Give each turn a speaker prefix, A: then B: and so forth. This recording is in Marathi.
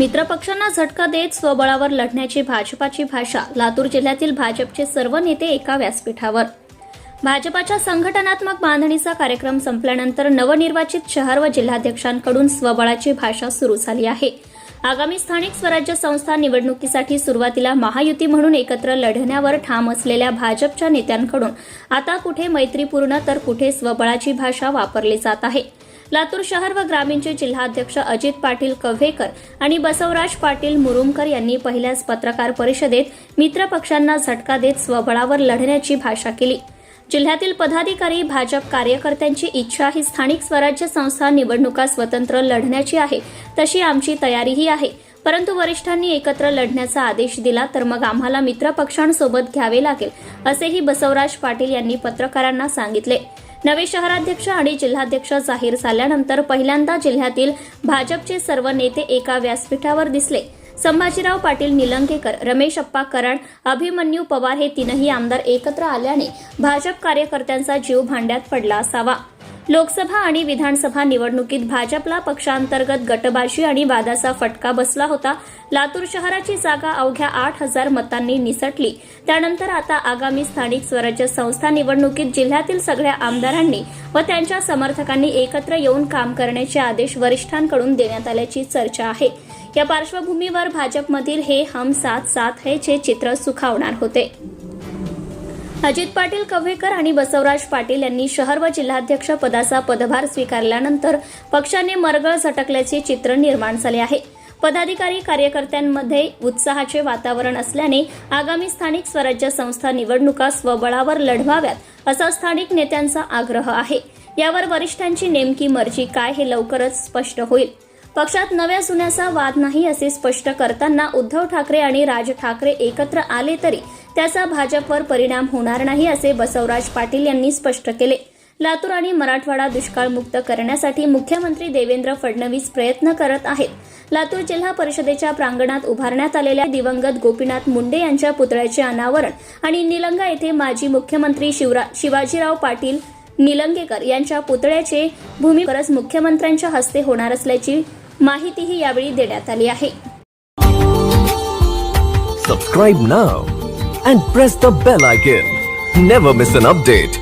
A: मित्रपक्षांना झटका देत स्वबळावर लढण्याची भाजपाची भाषा लातूर जिल्ह्यातील भाजपचे सर्व नेते एका व्यासपीठावर. भाजपाच्या संघटनात्मक बांधणीचा कार्यक्रम संपल्यानंतर नवनिर्वाचित शहर व जिल्हाध्यक्षांकडून स्वबळाची भाषा सुरू झाली आहे. आगामी स्थानिक स्वराज्य संस्था निवडणुकीसाठी सुरुवातीला महायुती म्हणून एकत्र लढण्यावर ठाम असलेल्या भाजपच्या नेत्यांकडून आता कुठे मैत्रीपूर्ण तर कुठे स्वबळाची भाषा वापरली जात आहे. लातूर शहर व ग्रामीणचे जिल्हाध्यक्ष अजित पाटील कव्हेकर आणि बसवराज पाटील मुरुमकर यांनी पहिल्याच पत्रकार परिषदेत मित्रपक्षांना झटका देत स्वबळावर लढण्याची भाषा केली. जिल्ह्यातील पदाधिकारी भाजप कार्यकर्त्यांची इच्छा ही स्थानिक स्वराज्य संस्था निवडणुका स्वतंत्र लढण्याची आहे तशी आमची तयारीही आहे. परंतु वरिष्ठांनी एकत्र लढण्याचा आदेश दिला तर मग आम्हाला मित्रपक्षांसोबत घ्यावे लागेल असेही बसवराज पाटील यांनी पत्रकारांना सांगितले. नवे शहराध्यक्ष आणि जिल्हाध्यक्ष जाहीर झाल्यानंतर पहिल्यांदा जिल्ह्यातील भाजपचे सर्व नेते एका व्यासपीठावर दिसले. संभाजीराव पाटील निलंगेकर रमेश अप्पा कराड अभिमन्यू पवार हे तीनही आमदार एकत्र आल्याने भाजप कार्यकर्त्यांचा जीव भांड्यात पडला असावा. लोकसभा आणि विधानसभा निवडणुकीत भाजपला पक्षांतर्गत गटबाजी आणि वादाचा फटका बसला होता. लातूर शहराची जागा अवघ्या आठ हजार मतांनी निसटली. त्यानंतर आता आगामी स्थानिक स्वराज्य संस्था निवडणुकीत जिल्ह्यातील सगळ्या आमदारांनी व त्यांच्या समर्थकांनी एकत्र येऊन काम करण्याचे आदेश वरिष्ठांकडून देण्यात आल्याची चर्चा आहे. या पार्श्वभूमीवर भाजपमधील हे हम साथ साथ है चे चित्र सुखावणार होते. अजित पाटील कव्हेकर आणि बसवराज पाटील यांनी शहर व जिल्हाध्यक्ष पदाचा पदभार स्वीकारल्यानंतर पक्षाने मरगळ झटकल्याचे चित्र निर्माण झाले आहे. पदाधिकारी कार्यकर्त्यांमध्ये उत्साहाचे वातावरण असल्याने आगामी स्थानिक स्वराज्य संस्था निवडणुका स्वबळावर लढवाव्यात असा स्थानिक नेत्यांचा आग्रह आहे. यावर वरिष्ठांची नेमकी मर्जी काय हे लवकरच स्पष्ट होईल. पक्षात नव्या जुन्याचा वाद नाही असे स्पष्ट करताना उद्धव ठाकरे आणि राज ठाकरे एकत्र आले तरी त्याचा भाजपवर परिणाम होणार नाही असे बसवराज पाटील यांनी स्पष्ट केले. लातूर आणि मराठवाडा दुष्काळमुक्त करण्यासाठी मुख्यमंत्री देवेंद्र फडणवीस प्रयत्न करत आहेत. लातूर जिल्हा परिषदेच्या प्रांगणात उभारण्यात आलेल्या दिवंगत गोपीनाथ मुंडे यांच्या पुतळ्याचे अनावरण आणि निलंगा येथे माजी मुख्यमंत्री शिवरा शिवाजीराव पाटील निलंगेकर यांच्या पुतळ्याचे भूमिपरस मुख्यमंत्र्यांच्या हस्ते होणार असल्याची माहितीही यावेळी देण्यात आली आहे
B: subscribe now and press the bell icon never miss an update